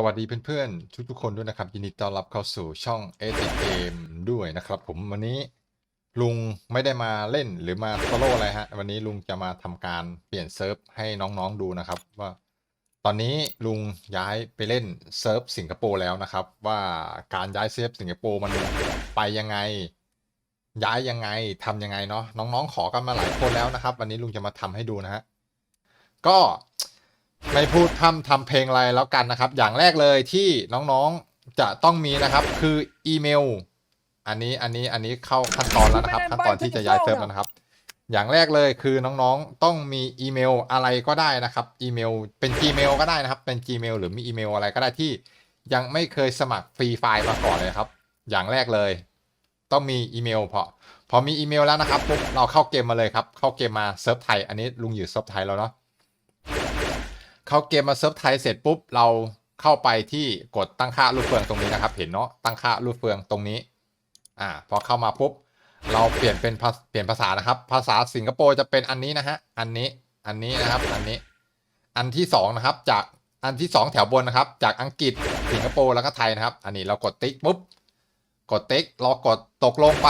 สวัสดีเพื่อนๆทุกๆคนด้วยนะครับ ยินดีต้อนรับเข้าสู่ช่อง a อ g a m ด้วยนะครับ ผมวันนี้ลุงไม่ได้มาเล่นหรือมาโซโล่อะไรฮะ วันนี้ลุงจะมาทำการเปลี่ยนเซิร์ฟให้น้องๆดูนะครับ ว่า ตอนนี้ลุงย้ายไปเล่นเซิร์ฟสิงคโปร์แล้วนะครับ ว่าการย้ายเซิร์ฟสิงคโปร์มันไปยังไง ย้ายยังไงทำยังไงเนาะน้องๆขอกันมาหลายคนแล้วนะครับ วันนี้ลุงจะมาทำให้ดูนะฮะก็ ไม่พูดทำทำเพลงอะไรแล้วกันนะครับ อย่างแรกเลยที่น้องๆจะต้องมีนะครับคืออีเมล อันนี้อันนี้อันนี้เข้าขั้นตอนแล้วนะครับ ขั้นตอนที่จะย้ายเซิร์ฟแล้วนะครับ อย่างแรกเลยคือน้องๆต้องมีอีเมลอะไรก็ได้นะครับ อีเมลเป็น Gmail ก็ได้นะครับ เป็น Gmail หรือมีอีเมลอะไรก็ได้ที่ยังไม่เคยสมัครฟรีไฟล์มาก่อนเลยครับ อย่างแรกเลย ต้องมีอีเมลพอพอมีอีเมลแล้วนะครับปุ๊บเราเข้าเกมมาเลยครับ เข้าเกมมาเซิร์ฟไทย อันนี้ลุงอยู่เซิร์ฟไทยแล้วเนาะ เข้าเกมมาเซิร์ฟไทยเสร็จปุ๊บเราเข้าไปที่กดตั้งค่าลูกเฟืองตรงนี้นะครับ เห็นเนาะตั้งค่าลูกเฟืองตรงนี้ อ่า พอเข้ามาปุ๊บเราเปลี่ยนเป็นภาเปลี่ยนภาษานะครับ ภาษาสิงคโปร์จะเป็นอันนี้นะฮะอันนี้อันนี้นะครับอันนี้ อันที่สองนะครับจากอันที่สองแถวบนนะครับ จากอังกฤษสิงคโปร์แล้วก็ไทยนะครับ อันนี้เรากดติ๊กปุ๊บกดติ๊กเรากดตกลงไป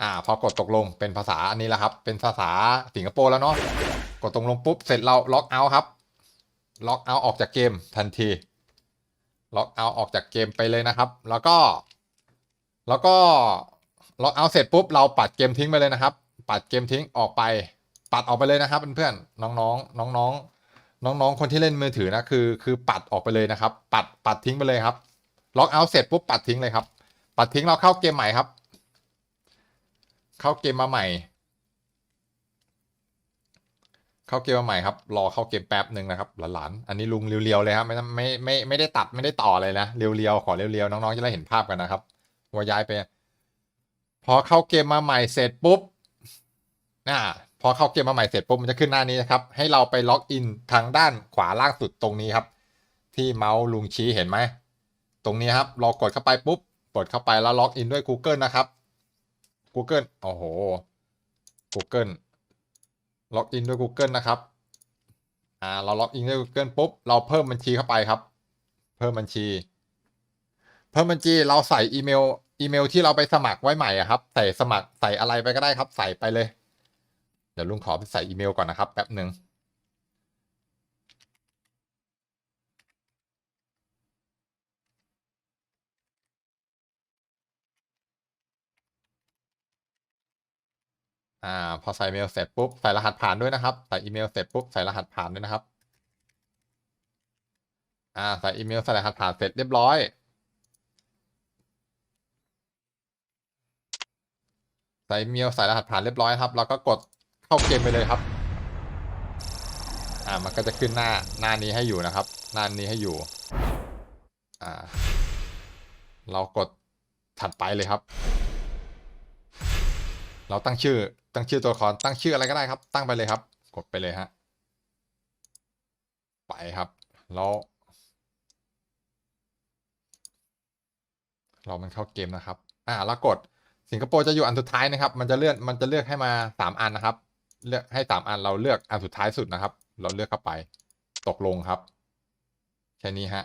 อ่า พอกดตกลงเป็นภาษาอันนี้แหละครับ เป็นภาษาสิงคโปร์แล้วเนาะกดตกลงปุ๊บเสร็จเราล็อกเอาท์ครับ ล็อกเอาออกจากเกมทันทีล็อกเอาออกจากเกมไปเลยนะครับ แล้วก็ แล้วก็ล็อกเอาเสร็จปุ๊บเราปัดเกมทิ้งไปเลยนะครับ ปัดเกมทิ้งออกไป ปัดออกไปเลยนะครับเพื่อนๆน้องๆน้องๆน้องๆคนที่เล่นมือถือนะคือ คือปัดออกไปเลยนะครับ ปัดปัดทิ้งไปเลยครับล็อกเอาเสร็จปุ๊บปัดทิ้งเลยครับ ปัดทิ้งเราเข้าเกมใหม่ครับ เข้าเกมมาใหม่ เข้าเกมมาใหม่ครับ รอเข้าเกมแป๊บหนึ่งนะครับหลานๆอันนี้ลุงเรียวๆเลยครับไม่ไม่ไม่ไม่ได้ตัดไม่ได้ต่อเลยนะเรียวๆขอเรียวๆน้องๆจะได้เห็นภาพกันนะครับว่าย้ายไป พอเข้าเกมมาใหม่เสร็จปุ๊บอ่าพอเข้าเกมมาใหม่เสร็จปุ๊บมันจะขึ้นหน้านี้นะครับ ให้เราไปล็อกอินทางด้านขวาล่างสุดตรงนี้ครับ ที่เมาส์ลุงชี้เห็นไหมตรงนี้ครับเรากดเข้าไปปุ๊บกดเข้าไปแล้วล็อกอินด้วย Google นะครับ Google โอ้โห Google ล็อกอินด้วย Google นะครับ อ่า เราล็อกอินด้วย Google ปุ๊บ เราเพิ่มบัญชีเข้าไปครับ เพิ่มบัญชี เพิ่มบัญชี เราใส่อีเมล อีเมลที่เราไปสมัครไว้ใหม่อะครับ ใส่สมัคร ใส่อะไรไปก็ได้ครับ ใส่ไปเลย เดี๋ยวลุงขอไปใส่อีเมลก่อนนะครับ แป๊บหนึ่ง อ่า พอใส่เมลเสร็จปุ๊บใส่รหัสผ่านด้วยนะครับ ใส่อีเมลเสร็จปุ๊บใส่รหัสผ่านด้วยนะครับ อ่า ใส่อีเมลใส่รหัสผ่านเสร็จเรียบร้อย ใส่อีเมลใส่รหัสผ่านเรียบร้อยครับแล้วก็กดเข้าเกมไปเลยครับ อ่า มันก็จะขึ้นหน้าหน้านี้ให้อยู่นะครับ หน้านี้ให้อยู่ อ่า เรากดถัดไปเลยครับ เราตั้งชื่อ ตั้งชื่อตัวละครตั้งชื่ออะไรก็ได้ครับ ตั้งไปเลยครับ กดไปเลยฮะไปครับแล้วรอมันเข้าเกมนะครับ อ่า แล้วกด สิงคโปร์จะอยู่อันสุดท้ายนะครับ มันจะเลื่อนมันจะเลือกให้มาสามอันนะครับ เลือกให้สามอันเราเลือกอันสุดท้ายสุดนะครับ เราเลือกเข้าไป ตกลงครับ แค่นี้ฮะ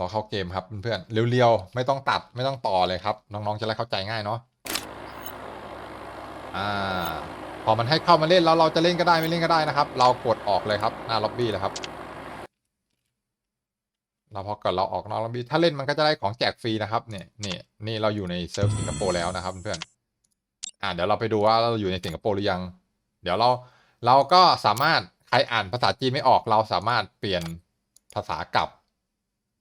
รอเข้าเกมครับเพื่อนๆเรียวๆไม่ต้องตัดไม่ต้องต่อเลยครับ น้องๆจะได้เข้าใจง่ายเนาะอ่าพอมันให้เข้ามาเล่นแล้วเราจะเล่นก็ได้ไม่เล่นก็ได้นะครับ เรากดออกเลยครับหน้าล็อบบี้เลยครับเราพอกดเราออกนอกล็อบบี้ถ้าเล่นมันก็จะได้ของแจกฟรีนะครับเนี่ยนี่นี่เราอยู่ในเซิร์ฟสิงคโปร์แล้วนะครับเพื่อนอ่าเดี๋ยวเราไปดูว่าเราอยู่ในสิงคโปร์หรือยัง เดี๋ยวเราเราก็สามารถใครอ่านภาษาจีนไม่ออกเราสามารถเปลี่ยนภาษากลับ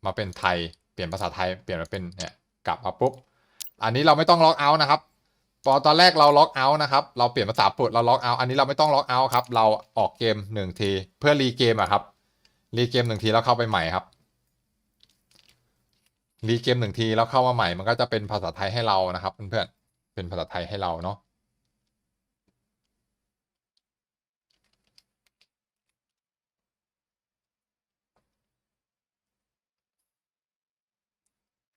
มาเป็นไทย เปลี่ยนภาษาไทย เปลี่ยนมาเป็นเนี่ยกลับมาปุ๊บ อันนี้เราไม่ต้องล็อกเอาท์นะครับพอตอนแรกเราล็อกเอาท์นะครับ เราเปลี่ยนภาษาปุ๊บเราล็อกเอาท์อันนี้เราไม่ต้องล็อกเอาท์ครับ เราออกเกมหนึ่งทีเพื่อรีเกมอะครับ รีเกมหนึ่งทีแล้วเข้าไปใหม่ครับ รีเกมหนึ่งทีแล้วเข้ามาใหม่ มันก็จะเป็นภาษาไทยให้เรานะครับเพื่อนๆ เป็นภาษาไทยให้เราเนาะ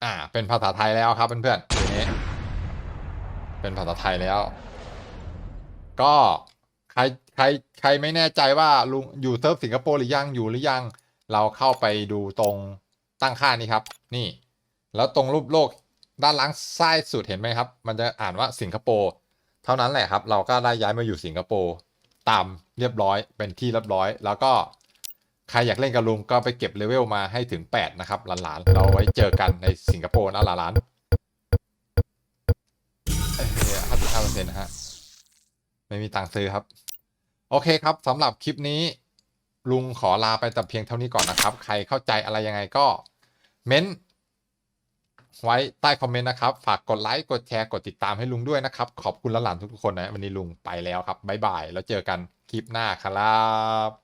อ่า เป็นภาษาไทยแล้วครับเพื่อนๆทีนี้ เป็นภาษาไทยแล้วกก็ใครใครใครไม่แน่ใจว่าลุงอยู่เซิร์ฟสิงคโปร์หรือยังอยู่หรือยัง เราเข้าไปดูตรงตั้งค่านี้ครับ นี่ แล้วตรงรูปโลกด้านล่างซ้ายสุดเห็นไหมครับ มันจะอ่านว่าสิงคโปร์เท่านั้นแหละครับ เราก็ได้ย้ายมาอยู่สิงคโปร์ตามเรียบร้อยเป็นที่เรียบร้อย แล้วก็ ใครอยากเล่นกับลุงก็ไปเก็บเลเวลมาให้ถึง 8 นะครับหลานๆ เราไว้เจอกันในสิงคโปร์นะหลานๆห้าสิบห้าเปอร์เซ็นต์นะฮะ ไม่มีตังค์ซื้อครับ โอเคครับสำหรับคลิปนี้ ลุงขอลาไปแต่เพียงเท่านี้ก่อนนะครับ ใครเข้าใจอะไรยังไงก็เม้นไว้ใต้คอมเมนต์นะครับ ฝากกดไลค์ กดแชร์ กดติดตามให้ลุงด้วยนะครับ ขอบคุณหลานๆทุกๆคนนะ วันนี้ลุงไปแล้วครับ บ๊ายบาย แล้วเจอกันคลิปหน้าครับ